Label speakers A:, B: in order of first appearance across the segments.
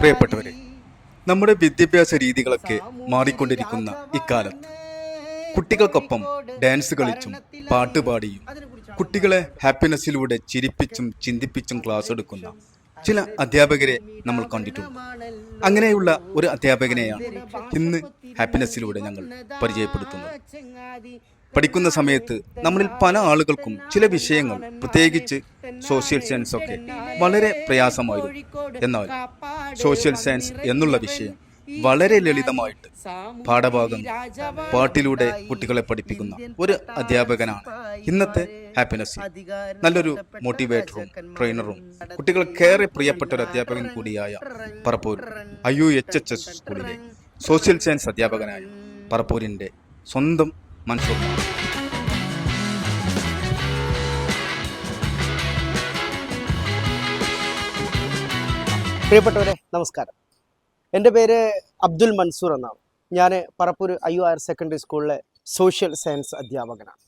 A: പ്രിയപ്പെട്ടവരെ നമ്മുടെ വിദ്യാഭ്യാസ രീതികളൊക്കെ മാറിക്കൊണ്ടിരിക്കുന്ന ഇക്കാലത്ത് കുട്ടികൾക്കൊപ്പം ഡാൻസ് കളിച്ചും പാട്ടുപാടിയും കുട്ടികളെ ഹാപ്പിനെസ്സിലൂടെ ചിരിപ്പിച്ചും ചിന്തിപ്പിച്ചും ക്ലാസ് എടുക്കുന്ന ചില അധ്യാപകരെ നമ്മൾ കണ്ടിട്ടുണ്ട്. അങ്ങനെയുള്ള ഒരു അധ്യാപകനെയാണ് ഇന്ന് ഹാപ്പിനെസ്സിലൂടെ ഞങ്ങൾ പരിചയപ്പെടുത്തുന്നത്. പഠിക്കുന്ന സമയത്ത് നമ്മളിൽ പല ആളുകൾക്കും ചില വിഷയങ്ങൾ പ്രത്യേകിച്ച് സോഷ്യൽ സയൻസ് ഒക്കെ വളരെ പ്രയാസമായിരുന്നു. എന്നാൽ സോഷ്യൽ സയൻസ് എന്നുള്ള വിഷയം വളരെ ലളിതമായിട്ട് പാഠഭാഗം പാട്ടിലൂടെ കുട്ടികളെ പഠിപ്പിക്കുന്ന ഒരു അധ്യാപകനാണ്. ഇന്നത്തെ ഹാപ്പിനെസ് നല്ലൊരു മോട്ടിവേറ്ററും ട്രെയിനറും കുട്ടികൾക്കേറെ പ്രിയപ്പെട്ട ഒരു അധ്യാപകൻ കൂടിയായ Parappur I U H H S സ്കൂളിലെ സോഷ്യൽ സയൻസ് അധ്യാപകനായ പറപ്പൂരിന്റെ സ്വന്തം മൻസൂർ
B: പ്രിയപ്പെട്ടവരെ നമസ്കാരം. എന്റെ പേര് അബ്ദുൽ മൻസൂർ എന്നാണ്. ഞാൻ Parappur I U higher secondary സ്കൂളിലെ സോഷ്യൽ സയൻസ് അധ്യാപകനാണ്.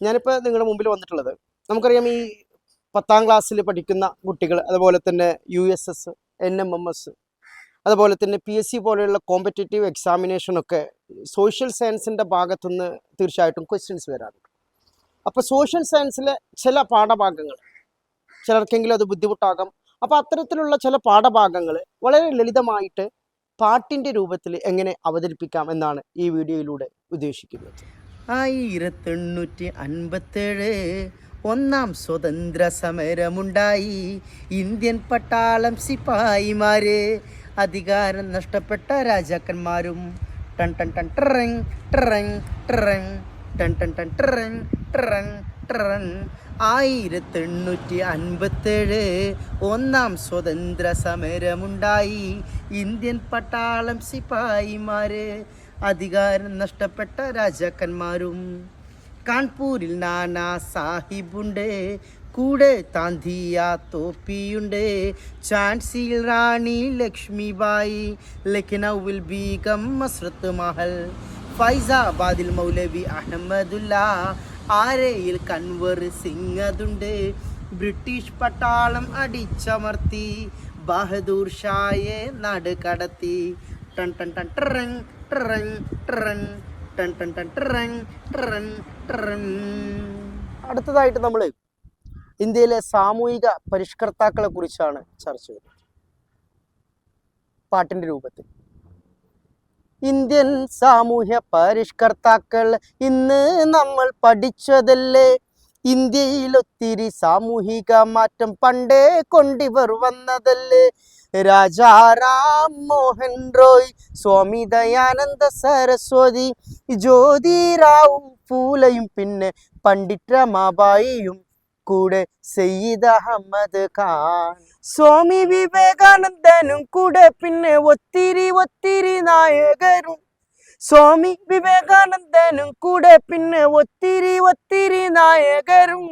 B: ഞാനിപ്പോൾ നിങ്ങളുടെ മുമ്പിൽ വന്നിട്ടുള്ളത് നമുക്കറിയാം ഈ പത്താം ക്ലാസ്സിൽ പഠിക്കുന്ന കുട്ടികൾ അതുപോലെ തന്നെ U S S N M M S അതുപോലെ തന്നെ പി എസ് സി പോലെയുള്ള കോമ്പറ്റേറ്റീവ് എക്സാമിനേഷനൊക്കെ സോഷ്യൽ സയൻസിന്റെ ഭാഗത്തുനിന്ന് തീർച്ചയായിട്ടും ക്വസ്റ്റ്യൻസ് വരാറുണ്ട്. അപ്പോൾ സോഷ്യൽ സയൻസിലെ ചില പാഠഭാഗങ്ങൾ ചിലർക്കെങ്കിലും അത് ബുദ്ധിമുട്ടാകാം. അപ്പോൾ അത്തരത്തിലുള്ള ചില പാഠഭാഗങ്ങൾ വളരെ ലളിതമായിട്ട് പാട്ടിന്റെ രൂപത്തിൽ എങ്ങനെ അവതരിപ്പിക്കാം എന്നാണ് ഈ വീഡിയോയിലൂടെ ഉദ്ദേശിക്കുന്നത്.
C: ആയിരത്തെണ്ണൂറ്റി അൻപത്തേഴ് ഒന്നാം സ്വതന്ത്ര സമരമുണ്ടായി. ഇന്ത്യൻ പട്ടാളം സിപ്പായിമാര് അധികാരം നഷ്ടപ്പെട്ട രാജാക്കന്മാരും. ടൺ ടൺ ടൺ ട്രങ് ട്രങ് ട്രങ് ടൺ ടൺ ടൺ ട്രങ് ട്രങ് ട്രങ് ആയിരത്തെണ്ണൂറ്റി അൻപത്തേഴ് ഒന്നാം സ്വതന്ത്ര സമരമുണ്ടായി ഇന്ത്യൻ പട്ടാളം സിപ്പായിമാര് അധികാരം നഷ്ടപ്പെട്ട രാജാക്കന്മാരും. കാൺപൂരിൽ നാനാ സാഹിബുണ്ട്. കൂടെ താന്തിയ തോപ്പിയുണ്ട്. ഝാൻസിയിൽ റാണി ലക്ഷ്മിബായി. ലഖ്നൌവിൽ ബീഗം മസ്രത്ത് മഹൽ. ഫൈസാബാദിൽ മൗലവി അഹമ്മദുല്ല. ആരയിൽ കൻവർ സിംഗ് അതുണ്ട് ബ്രിട്ടീഷ് പട്ടാളം അടിച്ചമർത്തി. ബഹദൂർ ഷായെ നാട് കടത്തി. ടൺ ടൺ ടൺ ട്രങ് ട്രങ് ട്രങ്. ടൺ ടൺ ടൺ ട്രങ് ട്രങ് ട്രങ്.
B: അടുത്തതായിട്ട് നമ്മൾ ഇന്ത്യയിലെ സാമൂഹിക പരിഷ്കർത്താക്കളെ കുറിച്ചാണ് ചർച്ച ചെയ്യുന്നത് പാട്ടിന്റെ രൂപത്തിൽ. ഇന്ത്യൻ സാമൂഹ്യ പരിഷ്കർത്താക്കൾ ഇന്ന് നമ്മൾ പഠിച്ചതല്ലേ? ഇന്ത്യയിൽ ഒത്തിരി സാമൂഹിക മാറ്റം പണ്ടേ കൊണ്ടിവർ വന്നതല്ലേ? രാജാറാം മോഹൻ റോയ് സ്വാമി ദയാനന്ദ സരസ്വതി ജ്യോതിരാവും പൂലയും പിന്നെ പണ്ഡിറ്റ് രമാബായിയും കൂടെ സയ്യിദ് അഹമ്മദ് ഖാൻ. സ്വാമി വിവേകാനന്ദനും കൂടെ പിന്നെ ഒത്തിരി ഒത്തിരി നായകരും. സ്വാമി വിവേകാനന്ദനും കൂടെ പിന്നെ ഒത്തിരി ഒത്തിരി നായകരും.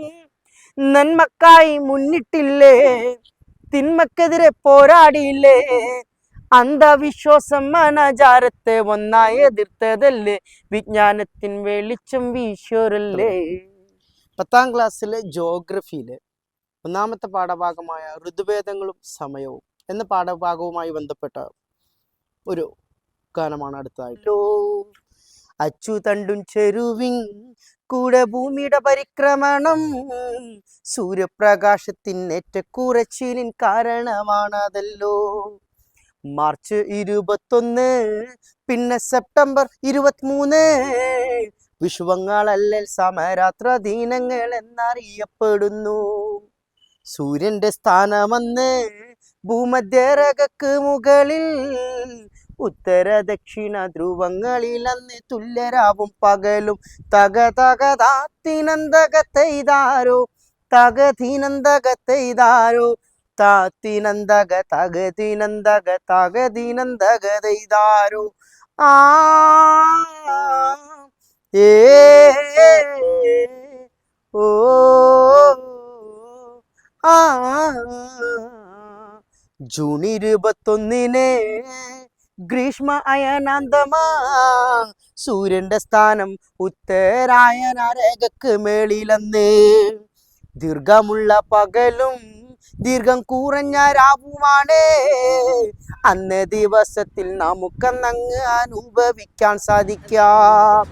B: നന്മക്കായി മുന്നിട്ടില്ലേ? തിന്മക്കെതിരെ പോരാടിയില്ലേ? അന്ധവിശ്വാസം അനാചാരത്തെ ഒന്നായി എതിർത്തതല്ലേ? വിജ്ഞാനത്തിൻ വെളിച്ചം വീശോരല്ലേ? പത്താം ക്ലാസ്സിലെ ജോഗ്രഫിയിലെ ഒന്നാമത്തെ പാഠഭാഗമായ ഋതുഭേദങ്ങളും സമയവും എന്ന പാഠഭാഗവുമായി ബന്ധപ്പെട്ട ഒരു ഗാനമാണ് അടുത്തതായിട്ട്. അച്ചുതണ്ടും ചെരുവിൻ കൂടെ ഭൂമിയുടെ പരിക്രമണം സൂര്യപ്രകാശത്തിനേറ്റ കുറച്ചിലിൻ കാരണമാണതല്ലോ. മാർച്ച് ഇരുപത്തൊന്ന് പിന്നെ സെപ്റ്റംബർ ഇരുപത്തിമൂന്ന് വിശ്വങ്ങളല്ലൽ സമരാത്ര ദീനങ്ങൾ എന്നറിയപ്പെടുന്നു. സൂര്യന്റെ സ്ഥാനമെന്ന് ഭൂമധ്യരകക്ക് മുകളിൽ ഉത്തര ദക്ഷിണ ധ്രുവങ്ങളിൽ അന്ന് തുല്യരാവും പകലും. തക തകതാത്തിനന്തകത്തെയ്താരോ തകതിനന്തകത്തെയ്താരോ താത്തിനന്തക തകതിനന്തക തകതിനന്തകതെയ്താരോ ആ ഏ ഓ ആ ജൂൺ ഇരുപത്തൊന്നിന് ഗ്രീഷ്മ അയനാന്തമാ സൂര്യന്റെ സ്ഥാനം ഉത്തരായന രേഖക്ക് മേളിലന്ന്. ദീർഘമുള്ള പകലും
C: ദീർഘം കുറഞ്ഞ രാവുമാണ്. അന്ന് ദിവസത്തിൽ നമുക്കെന്നങ്ങ് അനുഭവിക്കാൻ സാധിക്കാം.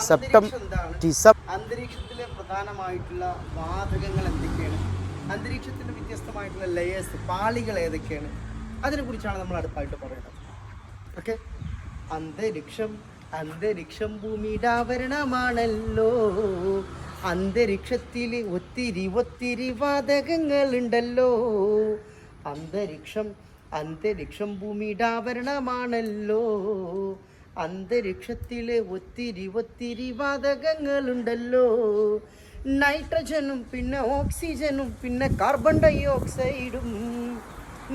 C: സെപ്റ്റംബർ
B: അന്തരീക്ഷത്തിലെ പ്രധാനമായിട്ടുള്ള വാതകങ്ങൾ എന്തൊക്കെയാണ്? അന്തരീക്ഷത്തിന്റെ വ്യത്യസ്തമായിട്ടുള്ള ലെയേഴ്സ് പാളികൾ ഏതൊക്കെയാണ്? അതിനെ കുറിച്ചാണ് നമ്മൾ അടുത്തായിട്ട് പറയുന്നത്. ഓക്കെ അന്തരീക്ഷം അന്തരീക്ഷം ഭൂമിയുടെ ആവരണമാണല്ലോ. അന്തരീക്ഷത്തിൽ ഒത്തിരി ഒത്തിരി വാതകങ്ങളുണ്ടല്ലോ. അന്തരീക്ഷം അന്തരീക്ഷം ഭൂമിയുടെ ആവരണമാണല്ലോ. അന്തരീക്ഷത്തിൽ ഒത്തിരി ഒത്തിരി വാതകങ്ങളുണ്ടല്ലോ. നൈട്രജനും പിന്നെ ഓക്സിജനും പിന്നെ കാർബൺ ഡൈ ഓക്സൈഡും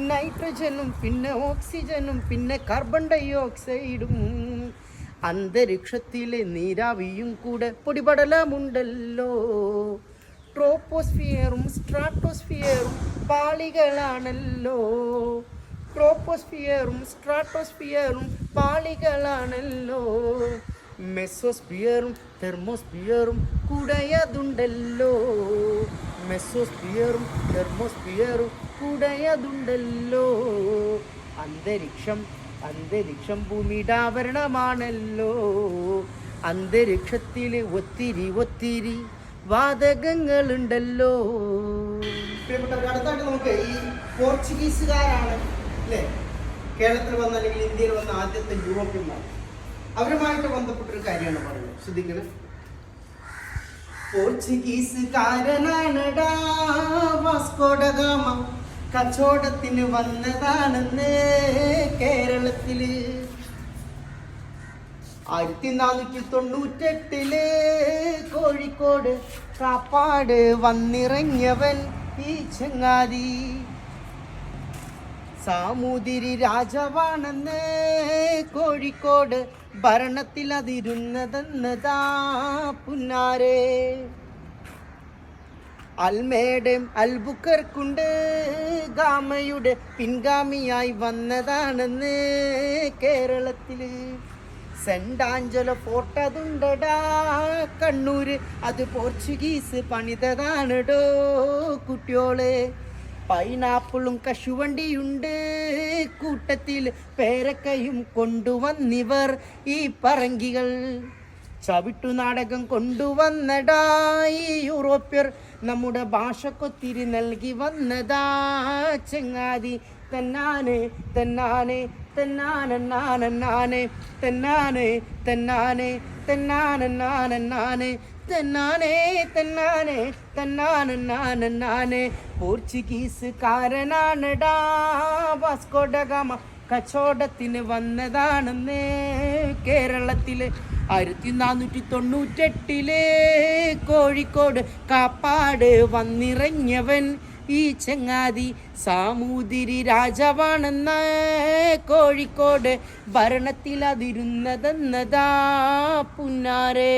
B: നൈട്രജനും പിന്നെ ഓക്സിജനും പിന്നെ കാർബൺ ഡൈ ഓക്സൈഡും അന്തരീക്ഷത്തിലെ നീരാവിയും കൂടെ പൊടിപടലമുണ്ടല്ലോ. ട്രോപ്പോസ്ഫിയറും സ്ട്രാറ്റോസ്ഫിയറും പാളികളാണല്ലോ. ട്രോപ്പോസ്ഫിയറും സ്ട്രാറ്റോസ്ഫിയറും പാളികളാണല്ലോ. മെസ്സോസ്ഫിയറും തെർമോസ്ഫിയറും കുടയതുണ്ടല്ലോ. മെസ്സോസ്ഫിയറും തെർമോസ്ഫിയറും കുടയതുണ്ടല്ലോ. അന്തരീക്ഷം അന്തരീക്ഷം ഭൂമിയുടെ ആവരണമാണല്ലോ അന്തരീക്ഷത്തിൽ ഒത്തിരി ഒത്തിരി വാതകങ്ങളുണ്ടല്ലോ. പ്രിയപ്പെട്ടവർ അടുത്തായിട്ട് നമുക്ക് ഈ പോർച്ചുഗീസുകാരാണ് അല്ലേ? കേരളത്തിൽ വന്ന അല്ലെങ്കിൽ ഇന്ത്യയിൽ വന്ന ആദ്യത്തെ യൂറോപ്യന്മാർ. അവരുമായിട്ട് ബന്ധപ്പെട്ടൊരു കാര്യമാണ് പറയുന്നത്. ശ്രദ്ധിക്കണം. പോർച്ചുഗീസുകാരനാണടാ വാസ്കോഡഗാമ കച്ചവടത്തിന് വന്നതാണെന്ന് കേരളത്തിൽ. ആയിരത്തി നാനൂറ്റി തൊണ്ണൂറ്റെട്ടിൽ കോഴിക്കോട് കാപ്പാട് വന്നിറങ്ങിയവൻ ഈ ചങ്ങാതി. സാമൂതിരി രാജാവാണെന്ന് കോഴിക്കോട് ഭരണത്തിൽ അതിരുന്നതെന്നതാ പുന്നാരേ. അൽമേഡം അൽബുക്കർക്കുണ്ട് ഗാമയുടെ പിൻഗാമിയായി വന്നതാണെന്ന് കേരളത്തിൽ സെന്റ് ആഞ്ചലോ ഫോർട്ട് അതുണ്ടടാ കണ്ണൂര് അത് പോർച്ചുഗീസ് പണിതതാണടോ കുട്ടിയോളെ. പൈനാപ്പിളും കശുവണ്ടിയുണ്ട്. കൂട്ടത്തിൽ പേരക്കയും കൊണ്ടുവന്നിവർ ഈ പറങ്കികൾ. ചവിട്ടു നാടകം കൊണ്ടുവന്നടാ ഈ യൂറോപ്യർ നമ്മുടെ ഭാഷക്കൊത്തിരി നൽകി വന്നതാ. ചെങ്ങാതി തന്നാനെ തന്നാനെ തന്നാനന്നാനന്നാനെ തന്നാനെ തന്നാനെ തന്നാനന്നാനന്നാനെ തന്നാനെ തന്നാനെ തന്നാനന്നാനന്നാനെ പോർച്ചുഗീസുകാരനാണടാ വാസ്കോഡഗാമ. കച്ചവടത്തിന് വന്നതാണെന്ന് കേരളത്തിൽ ആയിരത്തി നാനൂറ്റി തൊണ്ണൂറ്റെട്ടിൽ കോഴിക്കോട് കാപ്പാട് വന്നിറങ്ങിയവൻ ഈ ചങ്ങാതി സാമൂതിരി രാജാവാണെന്ന കോഴിക്കോട് ഭരണത്തിലതിരുന്നതെന്നതാ പുന്നാരേ.